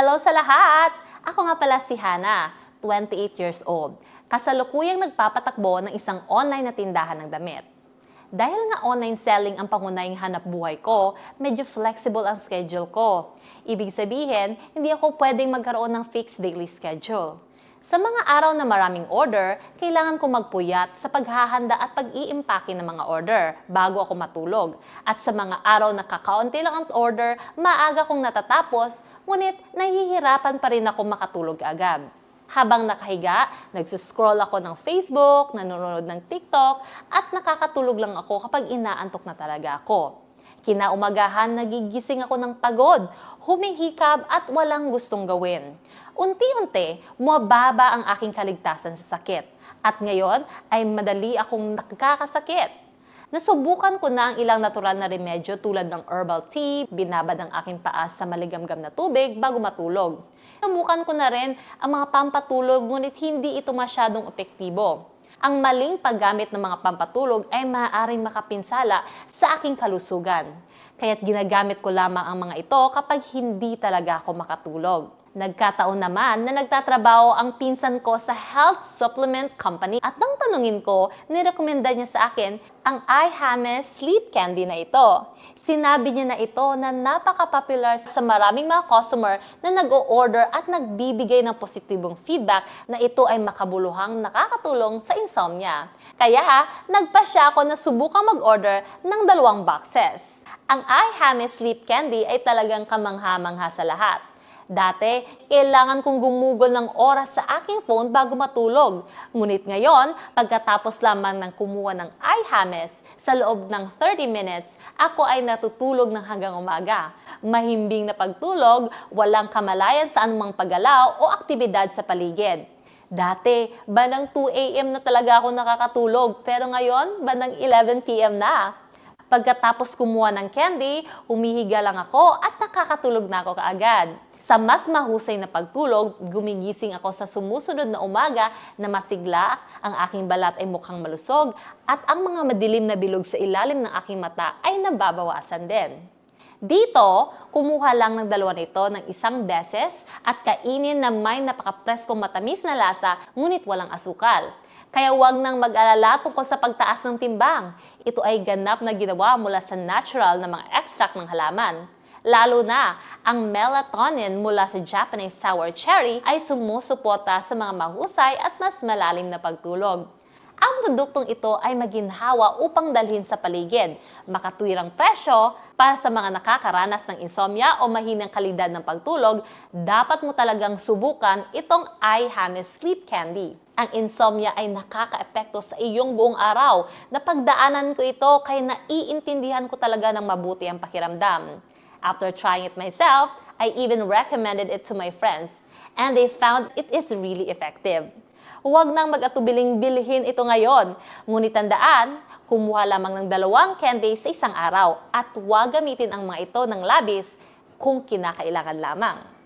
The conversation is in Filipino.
Hello sa lahat! Ako nga pala si Hana, 28 years old. Kasalukuyang nagpapatakbo ng isang online na tindahan ng damit. Dahil nga online selling ang pangunahing hanap buhay ko, medyo flexible ang schedule ko. Ibig sabihin, hindi ako pwedeng magkaroon ng fixed daily schedule. Sa mga araw na maraming order, kailangan ko magpuyat sa paghahanda at pag-iimpake ng mga order bago ako matulog. At sa mga araw na kakaunti lang ang order, maaga kong natatapos, ngunit nahihirapan pa rin ako makatulog agad. Habang nakahiga, nagsuscroll ako ng Facebook, nanonood ng TikTok, at nakakatulog lang ako kapag inaantok na talaga ako. Kinaumagahan, nagigising ako ng pagod, humihikab at walang gustong gawin. Unti-unti, mababa ang aking kaligtasan sa sakit. At ngayon ay madali akong nakakasakit. Nasubukan ko na ang ilang natural na remedyo tulad ng herbal tea, binabad ang aking paas sa maligamgam na tubig bago matulog. Subukan ko na rin ang mga pampatulog ngunit hindi ito masyadong epektibo. Ang maling paggamit ng mga pampatulog ay maaaring makapinsala sa aking kalusugan. Kaya't ginagamit ko lamang ang mga ito kapag hindi talaga ako makatulog. Nagkataon naman na nagtatrabaho ang pinsan ko sa health supplement company at nang tanungin ko, nirekomenda niya sa akin ang iHames Sleep Candy na ito. Sinabi niya na ito na napaka-popular sa maraming mga customer na nag-o-order at nagbibigay ng positibong feedback na ito ay makabuluhang nakakatulong sa insomnia. Kaya nagpa siya ako na subukang mag-order ng dalawang boxes. Ang iHames Sleep Candy ay talagang kamangha-mangha sa lahat. Dati, kailangan kong gumugol ng oras sa aking phone bago matulog. Ngunit ngayon, pagkatapos lamang ng kumuha ng iHames, sa loob ng 30 minutes, ako ay natutulog ng hanggang umaga. Mahimbing na pagtulog, walang kamalayan sa anumang paggalaw o aktibidad sa paligid. Dati, bandang 2 a.m. na talaga ako nakakatulog, pero ngayon, bandang 11 p.m. na. Pagkatapos kumuha ng candy, humihiga lang ako at nakakatulog na ako kaagad. Sa mas mahusay na pagtulog, gumigising ako sa sumusunod na umaga na masigla, ang aking balat ay mukhang malusog, at ang mga madilim na bilog sa ilalim ng aking mata ay nababawasan din. Dito, kumuha lang ng dalawa nito ng isang beses at kainin na may napakapreskong matamis na lasa ngunit walang asukal. Kaya huwag nang mag-alala tungkol sa pagtaas ng timbang. Ito ay ganap na ginawa mula sa natural na mga extract ng halaman. Lalo na, ang melatonin mula sa Japanese sour cherry ay sumusuporta sa mga mahusay at mas malalim na pagtulog. Ang produktong ito ay maginhawa upang dalhin sa paligid, makatwirang presyo para sa mga nakakaranas ng insomnia o mahinang kalidad ng pagtulog, dapat mo talagang subukan itong iHames Sleep Candy. Ang insomnia ay nakakaepekto sa iyong buong araw. Napagdaanan ko ito kaya naiintindihan ko talaga ng mabuti ang pakiramdam. After trying it myself, I even recommended it to my friends, and they found it is really effective. Huwag nang mag-atubiling bilhin ito ngayon. Ngunit tandaan, kumuha lamang ng dalawang candy sa isang araw at huwag gamitin ang mga ito ng labis kung kinakailangan lamang.